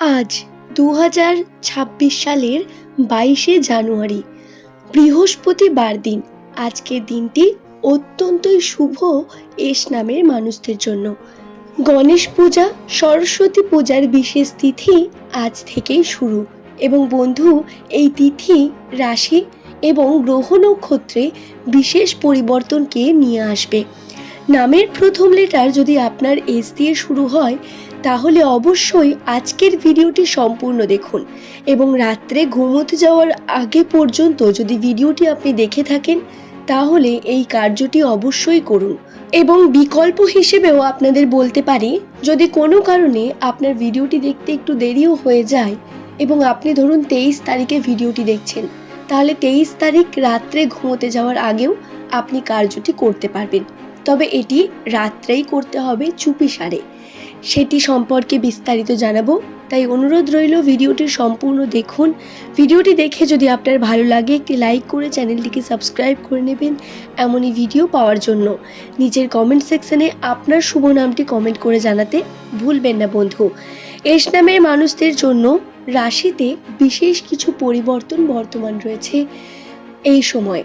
আজ দু হাজার ছাব্বিশ সালের বাইশে জানুয়ারি, বৃহস্পতিবার দিন। আজকের দিনটি অত্যন্তই শুভ এস নামের মানুষদের জন্য। গণেশ পূজা, সরস্বতী পূজার বিশেষ তিথি আজ থেকেই শুরু এবং বন্ধু, এই তিথি রাশি এবং গ্রহ নক্ষত্রে বিশেষ পরিবর্তনকে নিয়ে আসবে। নামের প্রথম লেটার যদি আপনার এস দিয়ে শুরু হয় তাহলে অবশ্যই আজকের ভিডিওটি সম্পূর্ণ দেখুন এবং রাত্রে ঘুমোতে যাওয়ার আগে পর্যন্ত যদি ভিডিওটি আপনি দেখে থাকেন, তাহলে এই কার্যটি অবশ্যই করুন। এবং বিকল্প হিসেবেও আপনাদের বলতে পারি, যদি কোনো কারণে আপনার ভিডিওটি দেখতে একটু দেরিও হয়ে যায় এবং আপনি ধরুন তেইশ তারিখে ভিডিওটি দেখছেন, তাহলে তেইশ তারিখ রাত্রে ঘুমোতে যাওয়ার আগেও আপনি কার্যটি করতে পারবেন। তবে এটি রাত্রেই করতে হবে চুপি সারে সেটি সম্পর্কে বিস্তারিত জানাব। তাই অনুরোধ রইল ভিডিওটি সম্পূর্ণ দেখুন। ভিডিওটি দেখে যদি আপনার ভালো লাগে, একটি লাইক করে চ্যানেলটিকে সাবস্ক্রাইব করে নেবেন এমনই ভিডিও পাওয়ার জন্য। নিচের কমেন্ট সেকশনে আপনার শুভ নামটি কমেন্ট করে জানাতে ভুলবেন না বন্ধু। এস নামের মানুষদের জন্য রাশিতে বিশেষ কিছু পরিবর্তন বর্তমান রয়েছে এই সময়।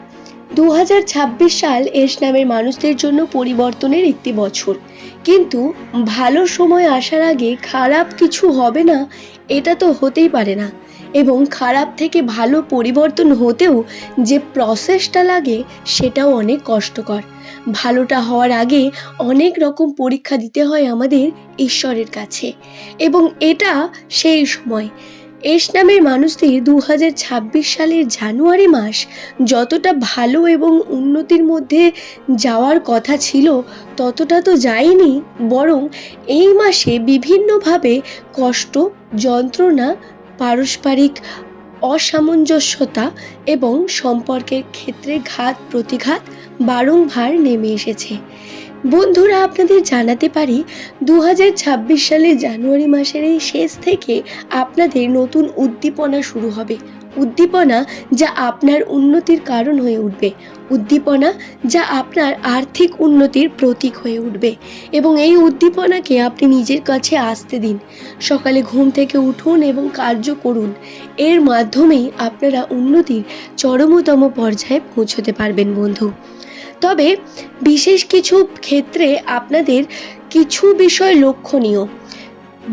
দু হাজার ছাব্বিশ সাল এস নামের মানুষদের জন্য পরিবর্তনের একটি বছর। কিন্তু ভালো সময় আসার আগে খারাপ কিছু হবে না, এটা তো হতেই পারে না। এবং খারাপ থেকে ভালো পরিবর্তন হতেও যে প্রসেসটা লাগে, সেটাও অনেক কষ্টকর। ভালোটা হওয়ার আগে অনেক রকম পরীক্ষা দিতে হয় আমাদের ঈশ্বরের কাছে। এবং এটা সেই সময়। এস নামের মানুষদের দু সালের জানুয়ারি মাস যতটা ভালো এবং উন্নতির মধ্যে যাওয়ার কথা ছিল ততটা তো যায়নি, বরং এই মাসে বিভিন্নভাবে কষ্ট, যন্ত্রণা, পারস্পরিক অসামঞ্জস্যতা এবং সম্পর্কের ক্ষেত্রে ঘাত প্রতিঘাত বারংবার নেমে এসেছে। বন্ধুরা, আপনাদের জানাতে পারি দু সালের জানুয়ারি মাসের এই শেষ থেকে আপনাদের নতুন উদ্দীপনা শুরু হবে। উদ্দীপনা যা আপনার উন্নতির কারণ হয়ে উঠবে। উদ্দীপনা যা আপনার আর্থিক উন্নতির প্রতীক হয়ে উঠবে এবং এই উদ্দীপনাকে আপনি নিজের কাছে আসতে দিন। সকালে ঘুম থেকে উঠুন এবং কার্য করুন। এর মাধ্যমেই আপনারা উন্নতির চরমতম পর্যায়ে পৌঁছতে পারবেন বন্ধু। তবে বিশেষ কিছু ক্ষেত্রে আপনাদের কিছু বিষয় লক্ষণীয়।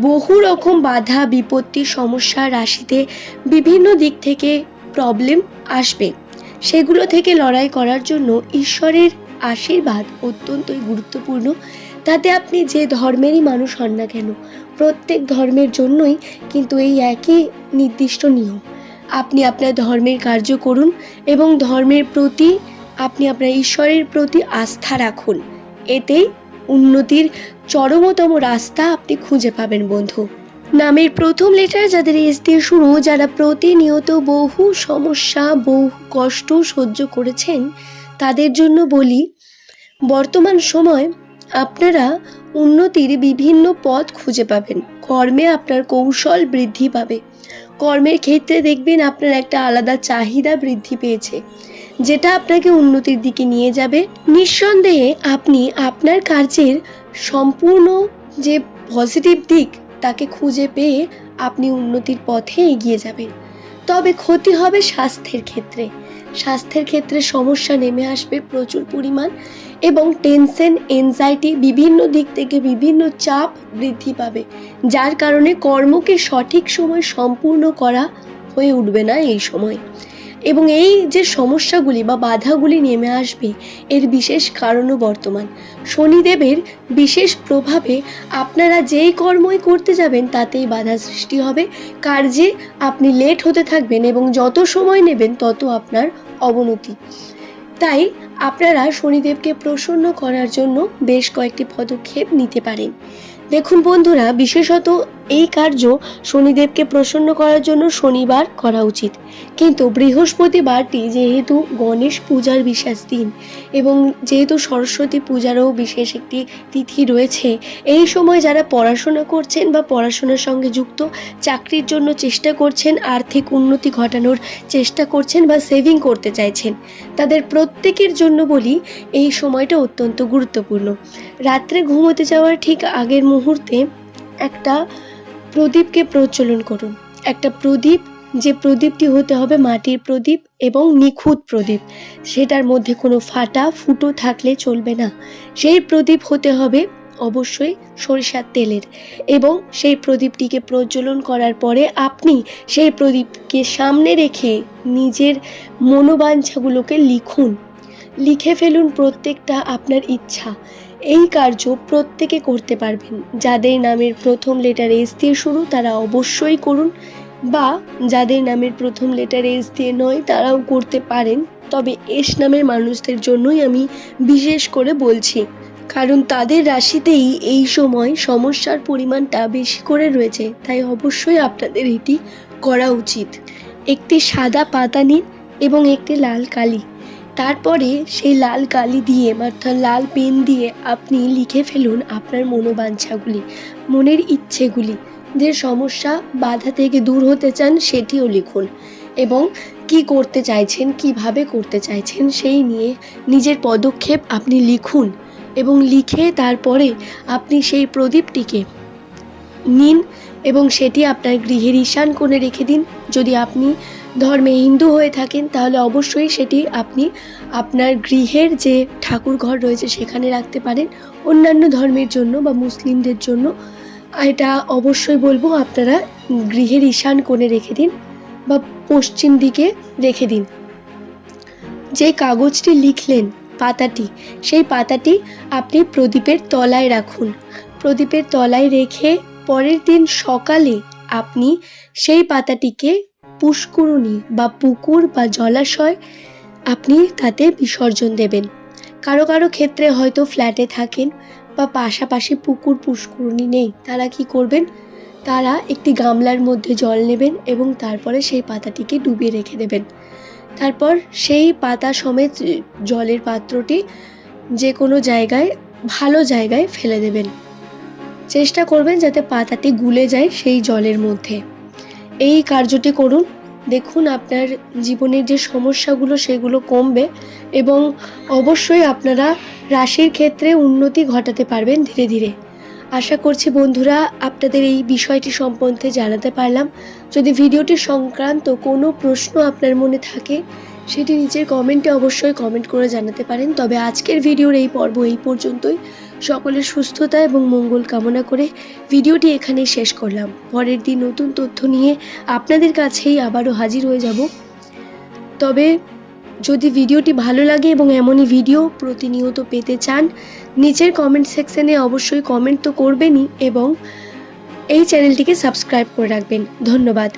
বহু রকম বাধা, বিপত্তি, সমস্যা, রাশিতে বিভিন্ন দিক থেকে প্রবলেম আসবে। সেগুলো থেকে লড়াই করার জন্য ঈশ্বরের আশীর্বাদ অত্যন্তই গুরুত্বপূর্ণ। তাতে আপনি যে ধর্মেরই মানুষ হন না কেন, প্রত্যেক ধর্মের জন্যই কিন্তু এই একই নির্দিষ্ট নিয়ম। আপনি আপনার ধর্মের কার্য করুন এবং ধর্মের প্রতি আপনি আপনার ঈশ্বরের প্রতি আস্থা রাখুন। এতেই উন্নতির চরমতম রাস্তা আপনি খুঁজে পাবেন, বন্ধু। নামের প্রথম লেটার যাদের এস দিয়ে শুরু, যারা প্রতিনিয়ত বহু সমস্যা, বহু কষ্ট সহ্য করেছেন, তাদের জন্য বলি, বর্তমান সময় আপনারা উন্নতির বিভিন্ন পথ খুঁজে পাবেন। কর্মে আপনার কৌশল বৃদ্ধি পাবে। কর্মের ক্ষেত্রে দেখবেন আপনার একটা আলাদা চাহিদা বৃদ্ধি পেয়েছে। যেটা আপনাকে উন্নতির দিকে নিয়ে যাবে। নিঃসন্দেহে আপনি আপনার কার্যের সম্পূর্ণ যে পজিটিভ দিক তাকে খুঁজে পেয়ে আপনি উন্নতির পথে এগিয়ে যাবেন। তবে ক্ষতি হবে স্বাস্থ্যের ক্ষেত্রে। স্বাস্থ্যের ক্ষেত্রে সমস্যা নেমে আসবে প্রচুর পরিমাণ এবং টেনশন এনজাইটি বিভিন্ন দিক থেকে বিভিন্ন চাপ বৃদ্ধি পাবে, যার কারণে কর্মকে সঠিক সময় সম্পূর্ণ করা হয়ে উঠবে না এই সময়। এবং এই যে সমস্যাগুলি বা বাধাগুলি নেমে আসবে, এর বিশেষ কারণও বর্তমান। শনিদেবের বিশেষ প্রভাবে আপনারা যেই কর্মই করতে যাবেন, তাতেই বাধা সৃষ্টি হবে। কার্যে আপনি লেট হতে থাকবেন এবং যত সময় নেবেন, তত আপনার অবনতি। তাই আপনারা শনিদেবকে প্রসন্ন করার জন্য বেশ কয়েকটি পদক্ষেপ নিতে পারেন। দেখুন বন্ধুরা, বিশেষত এই কার্য শনিদেবকে প্রসন্ন করার জন্য শনিবার করা উচিত। কিন্তু বৃহস্পতিবারটি যেহেতু গণেশ পূজার বিশেষ দিন এবং যেহেতু সরস্বতী পূজারও বিশেষ একটি তিথি রয়েছে, এই সময় যারা পড়াশোনা করছেন বা পড়াশোনার সঙ্গে যুক্ত, চাকরির জন্য চেষ্টা করছেন, আর্থিক উন্নতি ঘটানোর চেষ্টা করছেন বা সেভিং করতে চাইছেন, তাদের প্রত্যেকের জন্য বলি এই সময়টা অত্যন্ত গুরুত্বপূর্ণ। রাত্রে ঘুমোতে যাওয়ার ঠিক আগের মুহূর্তে একটা প্রদীপকে প্রচলন করুন। একটা প্রদীপ, যে প্রদীপটি হতে হবে মাটির প্রদীপ এবং নিখুঁত প্রদীপ। সেটার মধ্যে কোনো ফাটা, ফুটো থাকলে চলবে না। সেই প্রদীপ হতে হবে অবশ্যই সরিষার তেলের এবং সেই প্রদীপটিকে প্রজ্বলন করার পরে আপনি সেই প্রদীপকে সামনে রেখে নিজের মনোবাঞ্ছাগুলোকে লিখুন। লিখে ফেলুন প্রত্যেকটা আপনার ইচ্ছা। এই কার্য প্রত্যেকে করতে পারবেন। যাদের নামের প্রথম লেটার এস দিয়ে শুরু, তারা অবশ্যই করুন। বা যাদের নামের প্রথম লেটার এস দিয়ে নয়, তারাও করতে পারেন। তবে এস নামের মানুষদের জন্যই আমি বিশেষ করে বলছি, কারণ তাদের রাশিতেই এই সময় সমস্যার পরিমাণটা বেশি করে রয়েছে। তাই অবশ্যই আপনাদের এটি করা উচিত। একটি সাদা পাতা নিন এবং একটি লাল কালি। তারপরে সেই লাল কালি দিয়ে, অর্থাৎ লাল পেন দিয়ে আপনি লিখে ফেলুন আপনার মনোবাঞ্ছাগুলি, মনের ইচ্ছেগুলি। যে সমস্যা বাধা থেকে দূর হতে চান সেটিও লিখুন এবং কি করতে চাইছেন, কীভাবে করতে চাইছেন সেই নিয়ে নিজের পদক্ষেপ আপনি লিখুন এবং লিখে তারপরে আপনি সেই প্রদীপটিকে নিন এবং সেটি আপনার গৃহের ঈশান কোণে রেখে দিন। যদি আপনি ধর্মে হিন্দু হয়ে থাকেন, তাহলে অবশ্যই সেটি আপনি আপনার গৃহের যে ঠাকুর ঘর রয়েছে, সেখানে রাখতে পারেন। অন্যান্য ধর্মের জন্য বা মুসলিমদের জন্য এটা অবশ্যই বলব, আপনারা গৃহের ঈশান কোণে রেখে দিন বা পশ্চিম দিকে রেখে দিন। যে কাগজটি লিখলেন, পাতাটি, সেই পাতাটি আপনি প্রদীপের তলায় রাখুন। প্রদীপের তলায় রেখে পরের দিন সকালে আপনি সেই পাতাটিকে পুষ্করণী বা পুকুর বা জলাশয় আপনি তাতে বিসর্জন দেবেন। কারও কারও ক্ষেত্রে হয়তো ফ্ল্যাটে থাকেন বা পাশাপাশি পুকুর পুষ্করণী নেই, তারা কি করবেন? তারা একটি গামলার মধ্যে জল নেবেন এবং তারপরে সেই পাতাটিকে ডুবিয়ে রেখে দেবেন। তারপর সেই পাতা সমেত জলের পাত্রটি যে কোনো জায়গায়, ভালো জায়গায় ফেলে দেবেন। চেষ্টা করবেন যাতে পাতাটি গুলে যায় সেই জলের মধ্যে। এই কার্যটি করুন। দেখুন আপনার জীবনের যে সমস্যাগুলো, সেগুলো কমবে এবং অবশ্যই আপনারা রাশির ক্ষেত্রে উন্নতি ঘটাতে পারবেন ধীরে ধীরে। আশা করছি বন্ধুরা, আপনাদের এই বিষয়টি সম্বন্ধে জানাতে পারলাম। যদি ভিডিওটি সংক্রান্ত কোনো প্রশ্ন আপনার মনে থাকে, সেটি নিচের কমেন্টে অবশ্যই কমেন্ট করে জানাতে পারেন। তবে আজকের ভিডিওর এই পর্ব এই পর্যন্তই। সকলের সুস্থতা এবং মঙ্গল কামনা করে ভিডিওটি এখানেই শেষ করলাম। পরের দিন নতুন তথ্য নিয়ে আপনাদের কাছেই আবারও হাজির হয়ে যাব। তবে যদি ভিডিওটি ভালো লাগে এবং এমনই ভিডিও প্রতিনিয়ত পেতে চান, নিচের কমেন্ট সেকশনে অবশ্যই কমেন্ট তো করবেনই এবং এই চ্যানেলটিকে সাবস্ক্রাইব করে রাখবেন। ধন্যবাদ।